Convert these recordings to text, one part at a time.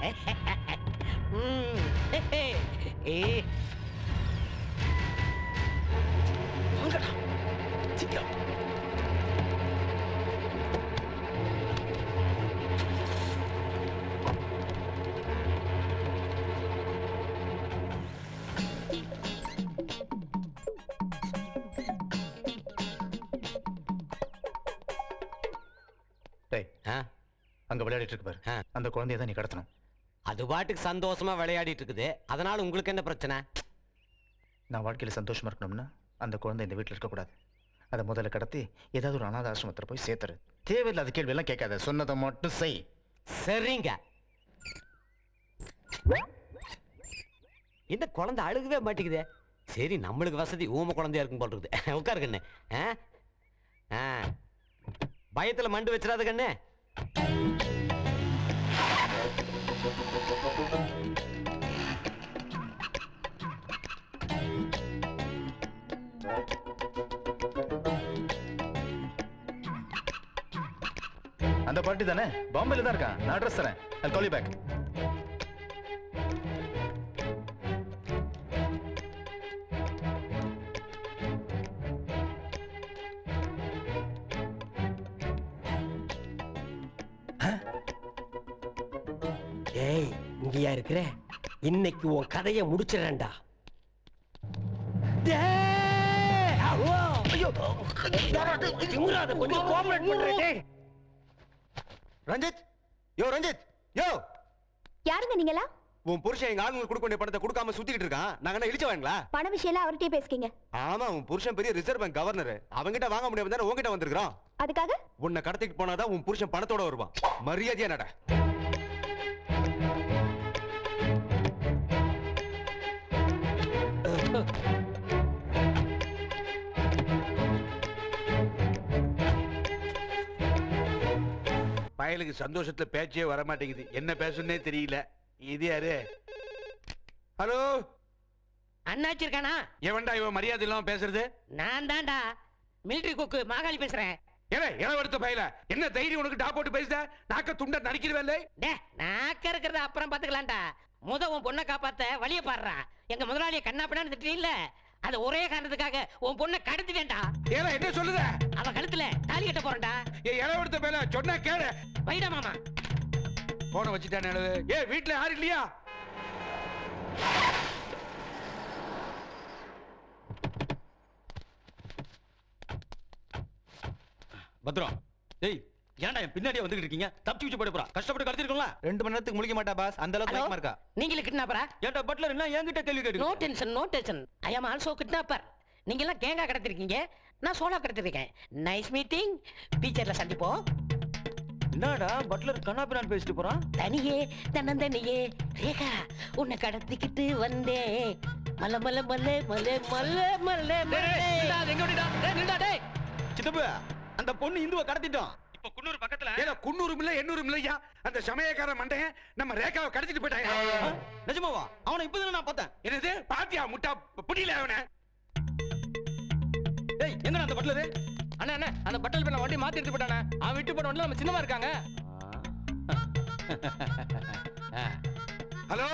அங்க விளையாடிட்டு இருக்கு பாரு. அந்த குழந்தைய தான் நீ கடத்தணும். அது பாட்டுக்கு சந்தோஷமா விளையாடிட்டு இருக்குது அதனால உங்களுக்கு என்ன பிரச்சனை? நான் வாழ்க்கையில சந்தோஷமா இருக்கணும்னா அந்த குழந்தை இந்த வீட்டில் இருக்கக்கூடாது. அதை முதல்ல கடத்தி ஏதாவது ஒரு அனாத ஆசிரமத்தில் போய் சேர்த்துரு. தேவையில்லாத கேள்வி எல்லாம் கேட்காத. சொன்னதை மட்டும் செய். சரிங்க. இந்த குழந்தை அழுகவே மாட்டேங்குதே. சரி நம்மளுக்கு வசதி. ஊம குழந்தையா இருக்கும் போல் இருக்குது. உட்காரு கண்ணு. ஆ? ஆ. பயத்துல மண்டு வச்சிடாத கண்ணு. அந்த பாட்டி தானே? பாம்பேல தான் இருக்கான். நான் அட்ரஸ் தரேன். I'll call you back. ஏய் இங்கயா இருக்கிற? இன்னைக்கு உன் கதையை முடிச்சிடறேன்டா. ரஞ்சித் யோ ரஞ்சித் யோ. யாருங்க நீங்களா? உன் புருஷன் எங்க ஆளுங்களுக்கு கொடுக்க வேண்டிய பணத்தை கொடுக்காம சுத்திக்கிட்டு இருக்கான். நாங்க என்ன இழிச்சவாங்களா பண விஷயம் அவர்கிட்டயே பேசிக்கீங்க. ஆமா உன் புருஷன் பெரிய ரிசர்வ் பேங்க் கவர்னர். அவங்கிட்ட வாங்க முடியாம தானே உங்ககிட்ட வந்திருக்கான் அதுக்காக? உன்னை கடத்திட்டு போனாதான் உன் புருஷன் பணத்தோட வருவான். மரியாதையா நட. பயலுக்கு சந்தோஷத்துல பேச்சே வர மாட்டேங்குது என்ன பேசணுன்னே தெரியல. இது யாரு? ஹலோ? அண்ணாச்சி இருக்கானா எவன்டா இவன் மரியாதை இல்லாம பேசுறது? நான் தான்டா. மிலிட்டரி குக்கு மாகாளி பேசுறேன். ஏலே இளவெடுத்த பயல. என்ன தைரியம் உனக்கு டா போட்டு பேசுத? நாக்க துண்ட நடிக்கிறவே டே நாக்க இருக்கிறத அப்புறம் பாத்துக்கலாம்டா. முத உன் பொண்ணை காப்பாத்த வழிய பாடுறா. எங்க முதலாளிய கண்ணாப்பிடான்னு திட்டீங்கல்ல அது ஒரே காரணத்துக்காக உன் பொண்ணை கடத்திட்டேன்டா ஏல என்ன சொல்லுத? அவ கழுத்துல தாலி கட்ட போறேன்டா. ஏ இளவெடுத்த பயல சொன்னா கேளு. வைடா மாமா. போன வச்சுட்டானே எழுது ஏ வீட்ல யாரும் இல்லையா? பத்ரம் டேய் ஏன்டா என் பின்னாடியே வந்துகிட்டு இருக்கீங்க? தப்பிச்சு வச்சு போட போறா. கஷ்டப்பட்டு கடத்திருக்கோம்ல? ரெண்டு மணி நேரத்துக்கு முழிக்க மாட்டா பாஸ். அந்த அளவுக்கு மயக்கமா இருக்கா நீங்களே கிட்னாப்பரா ஏன்டா பட்லர் என்ன என்கிட்ட கேள்வி நோ கேட்டு tension no tension I am also kidnapper நீங்க எல்லாம் கேங்கா கடத்திருக்கீங்க. நான் சோலா கடத்திருக்கேன். நைஸ் மீட்டிங் பீச்சர்ல சந்திப்போம். என்னடா பட்லர் கண்ணாபிரான் பேசிட்டு போறான்? தனியே தன்னந்தனியே ரேகா உன்னை கடத்திக்கிட்டு வந்தேன். மல்ல மல்ல மல்ல மல்ல மல்ல மல்ல மல்ல சித்தப்பு அந்த பொண்ணு இந்துவை கடத்திட்டோம். இப்ப குன்னூர் பக்கத்துல ஏல குன்னூரும் இல்ல எண்ணூரும் இல்லையா? அந்த சமயக்கார மண்டையன் நம்ம ரேகாவை கடத்திட்டு போயிட்டாங்க நிஜமாவா? அவனை இப்பதானே நான் பார்த்தேன். என்னது? பாத்தியா முட்டா புடியில அவனை? அந்த பட்லரு அண்ணா அண்ணா அந்த பட்டல் பண்ண வண்டி மாத்தி எடுத்து போட்டானே அவன் விட்டு போன வண்டியில நம்ம சின்னமா இருக்காங்க. ஹலோ?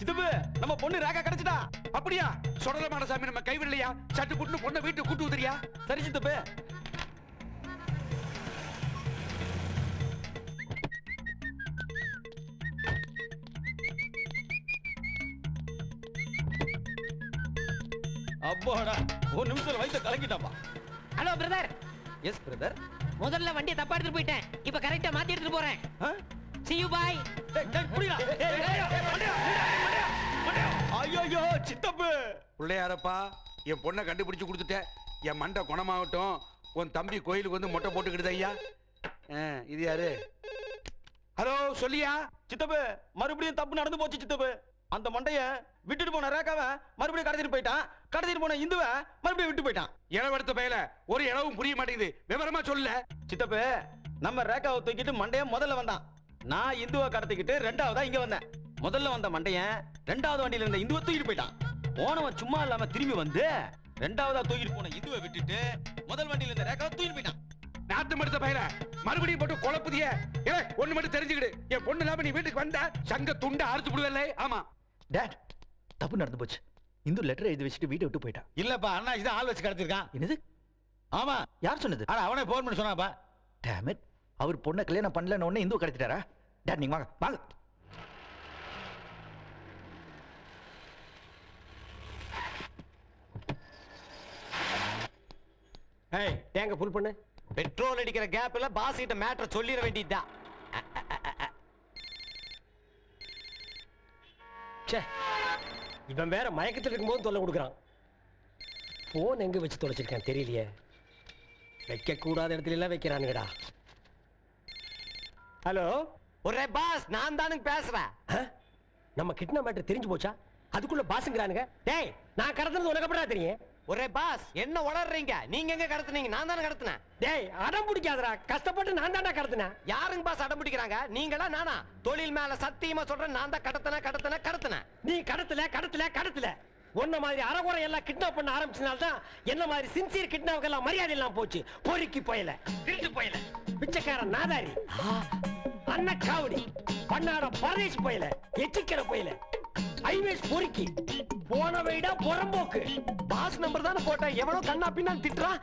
சித்தப்பு நம்ம பொண்ணு ரேகா கிடைச்சிட்டா. அப்படியா? சொடலமான சாமி நம்ம கைவிடலையா? சட்டு புட்டு பொண்ணை வீட்டு கூட்டு உதிரியா சரி சித்தப்பு. அப்பாடா ஒரு நிமிஷத்துல வயித்த கலக்கிட்டாப்பா ஹலோ பிரதர் எஸ் பிரதர் முதல்ல வண்டியை தப்பா எடுத்துட்டு போயிட்டேன் இப்ப கரெக்டா மாத்தி எடுத்துட்டு போறேன் see you bye ஐயோ சித்தப்பு பிள்ளையாரப்பா என் பொண்ணை கண்டுபிடிச்சு கொடுத்துட்டேன் என் மண்டை குணமாகட்டும் உன் தம்பி கோயிலுக்கு வந்து மொட்டை போட்டுக்கிடுது ஐயா ஆ, இது யாரு ஹலோ சொல்லியா சித்தப்பு மறுபடியும் தப்பு நடந்து போச்சு சித்தப்பு அந்த மண்டைய விட்டுட்டு போன ரேகாவை மறுபடியும் கடத்திட்டு போயிட்டான். கடத்திட்டு போன இந்துவை மறுபடியும் விட்டு போயிட்டான். இளவெடுத்த பயல ஒரு இளவும் புரிய மாட்டேங்குது. விவரமா சொல்ல. சித்தப்பு நம்ம ரேகாவை தூக்கிட்டு மண்டையன் முதல்ல வந்தான். நான் இந்துவை கடத்திக்கிட்டு ரெண்டாவதா இங்க வந்தேன். முதல்ல வந்த மண்டையன் ரெண்டாவது வண்டியில இருந்த இந்துவை தூக்கிட்டு போயிட்டான். போனவன் சும்மா இல்லாம திரும்பி வந்து ரெண்டாவதா தூக்கிட்டு போன இந்துவை விட்டுட்டு முதல் வண்டியில இருந்த ரேகாவை தூக்கிட்டு போயிட்டான். நாத்து மடுத்த பயிர மறுபடியும் போட்டு குழப்புதிய. ஏ ஒண்ணு மட்டும் தெரிஞ்சுக்கிடு. என் பொண்ணு இல்லாம நீ வீட்டுக்கு வந்த சங்க துண்ட அறுத்து விடுவல்ல ஆமா. டேட் தப்பு நடந்து போச்சு. இந்து லெட்டர் எழுதி வச்சுட்டு வீட்டை விட்டு போயிட்டா. இல்லப்பா அண்ணா இதான் ஆள் வச்சு கடத்திருக்கான். என்னது? ஆமா. யார் சொன்னது? ஆனா அவனே போன் பண்ணி சொன்னாப்பா. டேமிட் அவர் பொண்ணை கல்யாணம் பண்ணலன்னு உடனே இந்து கடத்திட்டாரா? டேட் நீங்க வாங்க. வாங்க. ஏய் டேங்க ஃபுல் பண்ணு. பெட்ரோல் அடிக்கிற கேப்ல பாஸ் கிட்ட மேட்டர் சொல்லிட வேண்டியதுதான். ச்சே. இவன் வேற மயக்கத்தில் இருக்கும்போது தொல்லை கொடுக்குறான். போன் எங்க வச்சு தொலைச்சிருக்கேன் தெரியலையே. வைக்க கூடாத இடத்துல எல்லாம் வைக்கிறானுங்கடா. ஹலோ? ஒரே பாஸ் நான் தானுங்க பேசுறேன். நம்ம கிட்னா மேட்டர் தெரிஞ்சு போச்சா? அதுக்குள்ள பாசுங்கிறானுங்க டேய் நான் கடத்துனது உனக்கு தெரியும்? ஒரே பாஸ் என்ன உளறீங்க? நீங்க எங்க கடத்துனீங்க? நான் தானே கடத்தினேன். டேய் அடம் பிடிக்காதடா. கஷ்டப்பட்டு நான் தான்டா கடத்தினேன். யாருங்க பாஸ் அடம் பிடிக்கிறாங்க? நீங்களா நானா? தொழில் மேல சத்தியமா சொல்றேன் நான் தான் கடத்தினேன் கடத்தினேன் கடத்தினேன். நீ கடத்தல கடத்தல கடத்தல. உன்ன மாதிரி அறகுறை எல்லாம் கிட்னாப் பண்ண ஆரம்பிச்சனால தான் என்ன மாதிரி சின்சியர் கிட்னாப் எல்லாம் மரியாதை எல்லாம் போச்சு. பொறுக்கி போயல. திருட்டு போயல. பிச்சைக்காரன் நாதாரி. அன்னக்காவடி பண்ணாட பரதேஷ் போயல. எச்சிக்கிற போயல. ஐவேஸ் பொறுக்கி போன வைடா புறம்போக்கு. பாஸ் நம்பர் தானே போட்டேன் எவனோ கண்ணா பின்னான்னு திட்டுறான்.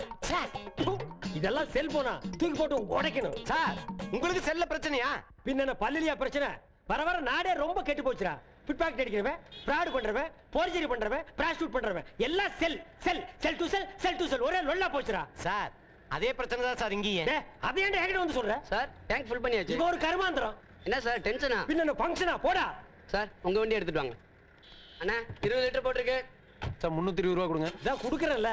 ப்பு, இதெல்லாம் செல்போனா? தூக்கி போட்டு உடைக்கணும். சார் உங்களுக்கு செல்ல பிரச்சனையா? பின்ன பல்லிலியா பிரச்சனை. வர வர நாடே ரொம்ப கெட்டு போச்சுடா. பிட்பாக்கெட் அடிக்கிறவன் ஃப்ராட் பண்றவன் போர்ஜரி பண்றவன் பிராஸ்டியூட் பண்றவன். எல்லாம் செல் செல் செல் to sell sell to sell. ஒரே லொல்லா போச்சுடா. சார் அதே பிரச்சனை தான் சார் இங்கேயே. அதை என்கிட்ட வந்து சொல்ற? சார் டேங்க் ஃபுல் பண்ணியாச்சு. இது ஒரு கருமாந்திரம். என்ன சார் டென்ஷனா பின்ன ஃபங்க்ஷனா போடா. சார் உங்க வண்டி எடுத்துட்டு வாங்க. அண்ணா இருபது லிட்டர் போட்டிருக்கு. சார் முந்நூத்தி இருபது ரூபா கொடுங்க. இதான் கொடுக்குறேன்ல.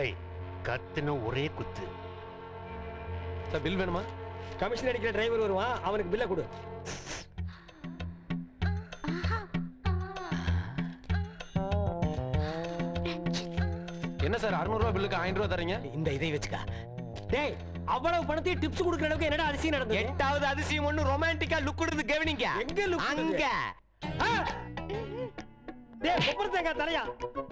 ஏய் கத்துன ஒரே குத்து. சார் பில் வேணுமா? கமிஷன் அடிக்கிற டிரைவர் வருவான் அவனுக்கு பில்லை கொடு. என்ன சார் அறுநூறுவா பில்லுக்கு ஆயிரம் ரூபா தரீங்க இந்த இதை வச்சுக்கா. டேய் அவ்வளவு பணத்தையும் டிப்ஸ் கொடுக்குற அளவுக்கு என்னடா அதிசயம் நடந்தது? எட்டாவது அதிசயம் ஒண்ணு ரொமான்டிக்கா லுக் கொடுத்து கவனிங்க. எங்க கொடுது? அங்க! டேய் கொப்பர தேங்காய் தலையா?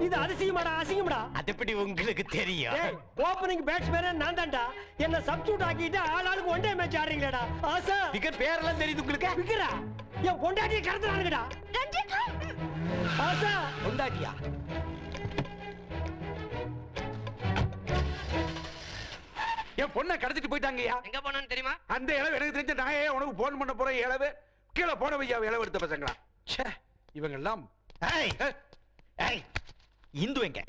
இது அதிசயமாடா அசிங்கம்டா? அது எப்படி உங்களுக்கு தெரியும்? டேய் ஓப்பனிங் பேட்ஸ்மேனே நான் தான்டா. என்ன சப்ஸ்டியூட் ஆக்கிட்டு ஆள் ஆளுக்கு ஒன் டே மேட்ச் ஆடுறீங்களாடா. ஆசா! பிகர் பேரெல்லாம் தெரியுது உங்களுக்கு? விக்கிறா என் பொண்டாட்டியை கடத்துறானுங்கடா. ஆசா! கொண்டாட்டியா என் பொண்ணை கடத்திட்டு போயிட்டாங்கய்யா. எங்க போனான்னு தெரியுமா? அந்த இளவு எனக்கு தெரிஞ்ச நான் ஏன் உனக்கு போன் பண்ண போறேன் இளவு? கீழே போன வையா இளவு எடுத்த பசங்களா? ச்சே இவங்க எல்லாம் இந்து எங்க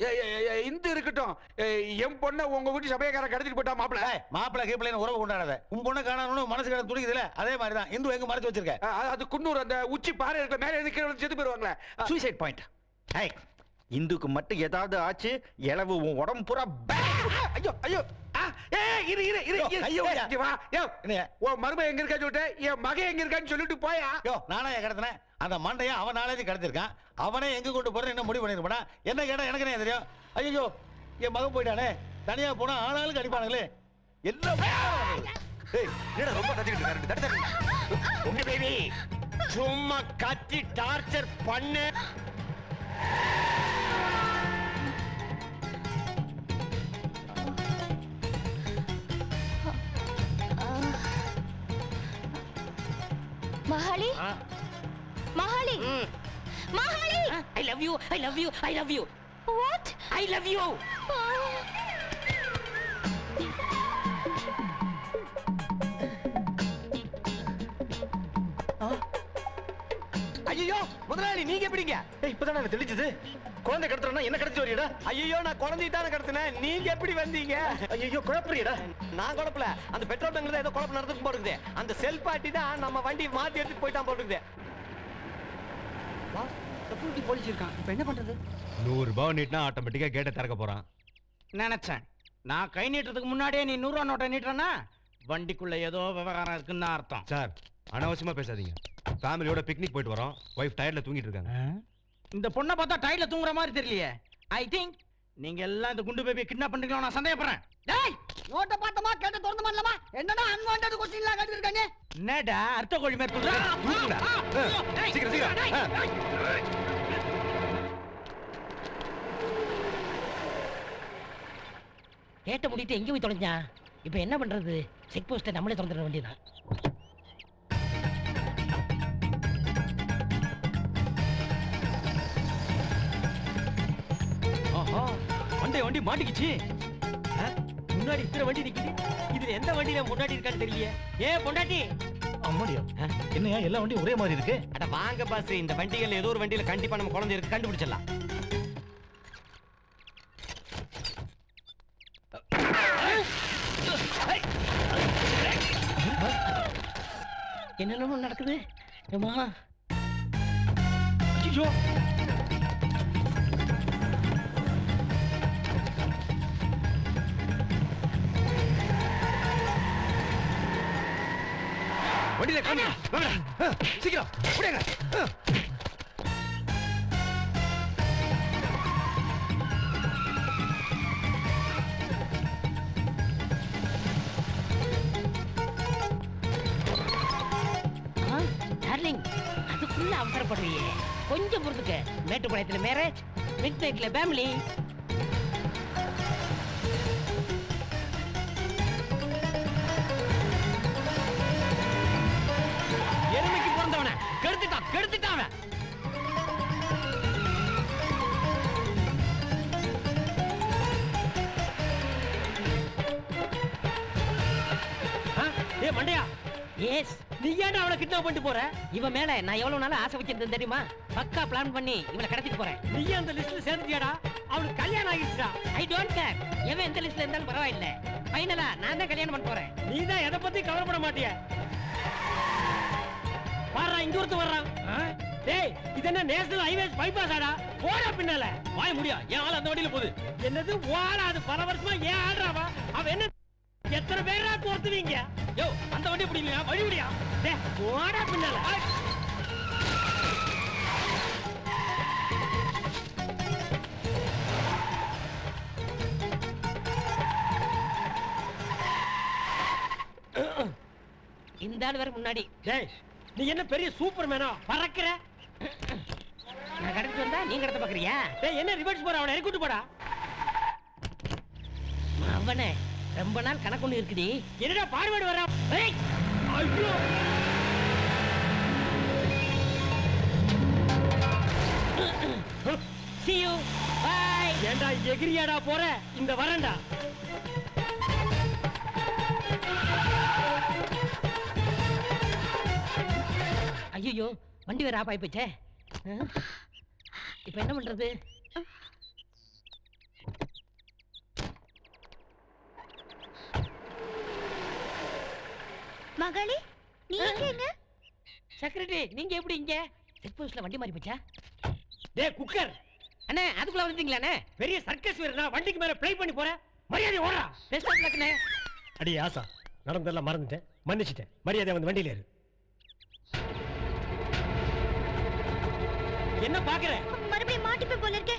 இந்த இருக்கட்டும். ஏய், என் பொண்ணை உங்க வீட்டு சபையக்காரன் கடத்திட்டு போயிட்டா மாப்பிள? மாப்பிளை கீப்பிளைன்னு உறவு கொண்டாடாத. உன் பொண்ணு காணணும் மனசு துடிக்குதுல? அதே மாதிரி தான் இந்து எங்க மறைச்சு வச்சிருக்க? அது குன்னூர் அந்த உச்சி பாறை இருக்கிற மேலே இருந்து கீழே விழுந்து செத்து போயிருவாங்களே. சூசைட் பாயிண்ட் இந்துக்கு மட்டும் ஏதாவது ஆச்சு இளவு உன் உடம்பு பூரா ஐயோ ஐயோ. இரு இரு இரு. ஐயோ, வா? உன் மருமை எங்க இருக்கா சொல்லிட்டு என் மகன் எங்க இருக்கான்னு சொல்லிட்டு போயா. யோ நானா கடத்தினேன்? அந்த மண்டையை அவன் நாளே கடத்திருக்கான் அவனே எங்க கொண்டு போறேன் என்ன முடிவு பண்ணிருப்பானா என்ன கேட்டா எனக்கு தெரியும்? ஐயோ என் மகன் போயிட்டானே. தனியா போனா ஆளாளுக்கு அடிப்பானுங்களே. எல்லாம் ரொம்ப கத்திக்கிட்டு சும்மா கத்தி டார்ச்சர் பண்ணு. Mahali Mahali Mahali I love you I love you I love you what I love you ஐயோ முதலாளி நீங்க எப்படிங்க? ஏய் இப்பதான் எனக்கு தெளிச்சது. குழந்தை கடத்துறா என்ன கடத்தி வரியடா ஐயோ நான் குழந்தை தானே கடத்தினேன். நீங்க எப்படி வந்தீங்க? ஐயோ குழப்பறியடா. நான் குழப்பல. அந்த பெட்ரோல் பங்க்ல ஏதோ குழப்பம் நடந்துக்கு போடுது அந்த செல் பாட்டி தான் நம்ம வண்டி மாத்தி எடுத்துட்டு போயிட்டான் போடுது செக்யூரிட்டி போலீஸ் இருக்கான் இப்போ என்ன பண்றது? நூறு ரூபாய் நீட்டினா ஆட்டோமேட்டிக்கா கேட்டை திறக்க போறான். நினைச்சேன். நான் கை நீட்டுறதுக்கு முன்னாடியே நீ நூறுரூவா நோட்டை நீட்டுறனா வண்டிக்குள்ள ஏதோ விவகாரம் இருக்குன்னு தான் அர்த்தம். சார் அனாவசியமா பேசாதீங்க. ஃபேமிலியோட பிக்னிக் போயிட்டு வரோம். ஒய்ஃப் டயர்ட்ல தூங்கிட்டு இருக்காங்க. இந்த பொண்ணை பார்த்தா டயர்ல தூங்குற மாதிரி தெரியலையே. ஐ திங்க் நீங்க எல்லாம் இந்த குண்டு பேபியை கிட்னாப் பண்றீங்களோ நான் சந்தேகப்படுறேன். டேய் நோட்ட பார்த்தமா கேட்ட திறந்து பண்ணலாமா என்னடா அன்வான்டட் क्वेश्चन எல்லாம் கேட்டு இருக்கானே என்னடா அர்த்த கோழி மாதிரி சொல்ற சீக்கிரம் சீக்கிரம். கேட்ட முடிட்டு எங்க போய் தொலைஞ்சா? இப்போ என்ன பண்றது? செக் போஸ்ட்டை நம்மளே திறந்துட வேண்டியதான் ஆஹா மண்டை வண்டி மாட்டிக்கிச்சு? முன்னாடி இத்தனை வண்டி நிக்குது. இதுல எந்த வண்டியில முன்னாடி இருக்கான்னு தெரியலையே. ஏ பொண்டாட்டி! அம்மாடியா? என்னையா எல்லா வண்டியும் ஒரே மாதிரி இருக்கு? அட வாங்க பாஸ் இந்த வண்டிகள் ஏதோ ஒரு வண்டியில கண்டிப்பா நம்ம குழந்தை இருக்கு கண்டுபிடிச்சிடலாம். என்னென்னமோ நடக்குது. ஐயோ வண்டியில காமிங்க வாங்கடா. சீக்கிரம். ஓடியாங்க. டார்லிங் அதுக்குள்ள அவசரப்படுறியே கொஞ்சம் பொறுத்துக்க. மேட்டுப்பாளையத்துல மேரேஜ் மிட் நைட்ல ஃபேமிலி நீ ஏன்டா அவளை கிட்னாப் பண்ணிட்டு போற? இவன் மேல நான் எவ்வளவு நாள் ஆசை வச்சிருந்தேன் தெரியுமா? பக்கா பிளான் பண்ணி இவளை கடத்திட்டு போறேன். நீ அந்த லிஸ்ட்ல சேர்ந்துட்டியாடா? அவளுக்கு கல்யாணம் ஆகிடுச்சா ஐ டோன்ட் கேர் எவன் எந்த லிஸ்ட்ல இருந்தாலும் பரவாயில்ல. ஃபைனலா நான் தான் கல்யாணம் பண்ண போறேன். நீ தான் எதை பத்தி கவலைப்பட மாட்டிய. வர்றா இங்க ஒருத்தன் வர்றான். டேய் இது என்ன நேஷனல் ஹைவேஸ் பைபாஸ் ஆடா போடா பின்னால. வாய முடியா. என் ஆள் அந்த வண்டியில போகுது. என்னது? வாடா அது பல வருஷமா ஏன் ஆடுறாவா? அவ என்ன எத்தனை பேரா தோத்துவீங்க யோ அந்த வண்டி பிடிக்கலையா? வழி முடியா போடா பின்னால. இந்த ஆள் வேற முன்னாடி. டேய் நீ என்ன பெரிய சூப்பர் மேனா பறக்குற. நான் கடத்திட்டு வந்தா நீ கடத்த பாக்குறியா? டேய் என்ன ரிவர்ஸ் போற அவனை இறக்கிட்டு போடா. அவனே ரொம்ப நாள் கணக்கு ஒண்ணு இருக்குடி. என்னடா பார்வேர்டு வர்றான் ஏய் see you. Bye. ஏன்டா எகிரியாடா போற? இந்த வரேன்டா ஐயோ வண்டி வேற ஆப் ஆயிப்போச்சே இப்போ என்ன பண்றது? மகளி நீ எங்க செக்ரட்டரி நீங்க எப்படி இங்க? செக் போஸ்ட்ல வண்டி மாறி போச்சா? டேய் குக்கர். அண்ணே அதுக்குள்ள வந்துட்டீங்களாண்ணே பெரிய சர்க்கஸ் வீரனா வண்டிக்கு மேல ப்ளே பண்ணி போற? மரியாதை ஓடுறா. பெஸ்ட் ஆஃப் அடி ஆசா. நடந்தெல்லாம் மறந்துட்டேன். மன்னிச்சிட்டேன். மரியாதை வந்து வண்டியில ஏறு. என்ன பாக்குற? மறுபடியும் மாட்டிப்பேன் போல இருக்கே.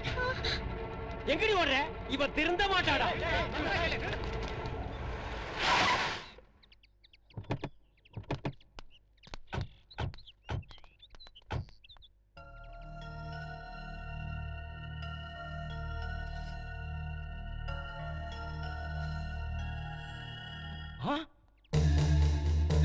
எங்கடி ஓடுற? இவ திருந்த மாட்டாடா.